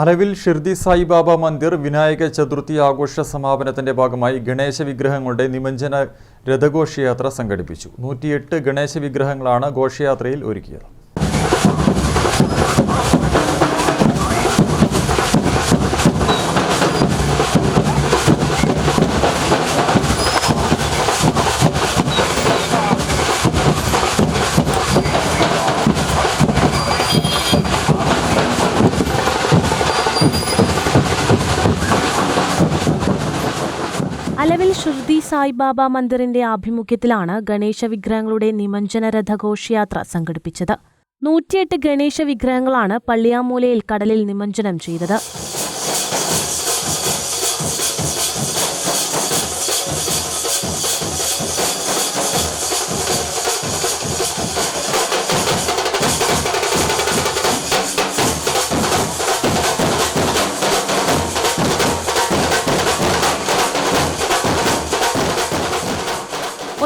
അലവിൽ ഷിർദി സായിബാബ മന്ദിർ വിനായക ചതുർത്ഥി ആഘോഷ സമാപനത്തിന്റെ ഭാഗമായി ഗണേശ വിഗ്രഹങ്ങളുടെ നിമഞ്ജന രഥഘോഷയാത്ര സംഘടിപ്പിച്ചു. നൂറ്റിയെട്ട് ഗണേശ വിഗ്രഹങ്ങളാണ് ഘോഷയാത്രയിൽ ഒരുക്കിയത്. അലവിൽ ഷിർദി സായിബാബ മന്ദിറിന്റെ ആഭിമുഖ്യത്തിലാണ് ഗണേശ വിഗ്രഹങ്ങളുടെ നിമഞ്ജന രഥഘോഷയാത്ര സംഘടിപ്പിച്ചത്. നൂറ്റിയെട്ട് ഗണേശ വിഗ്രഹങ്ങളാണ് പള്ളിയാമൂലയിൽ കടലിൽ നിമഞ്ജനം ചെയ്തത്.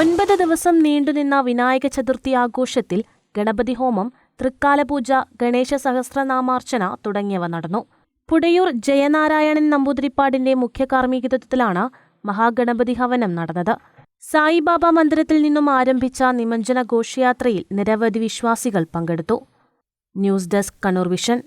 ഒൻപത് ദിവസം നീണ്ടുനിന്ന വിനായക ചതുർത്ഥി ആഘോഷത്തിൽ ഗണപതി ഹോമം തൃക്കാലപൂജ ഗണേശ സഹസ്രനാമാർച്ചന തുടങ്ങിയവ നടന്നു. പുടയൂർ ജയനാരായണൻ നമ്പൂതിരിപ്പാടിന്റെ മുഖ്യ കാർമ്മികത്വത്തിലാണ് മഹാഗണപതി ഹവനം നടന്നത്. സായിബാബ മന്ദിരത്തിൽ നിന്നും ആരംഭിച്ച നിമഞ്ജന ഘോഷയാത്രയിൽ നിരവധി വിശ്വാസികൾ പങ്കെടുത്തു. News desk Kannur vision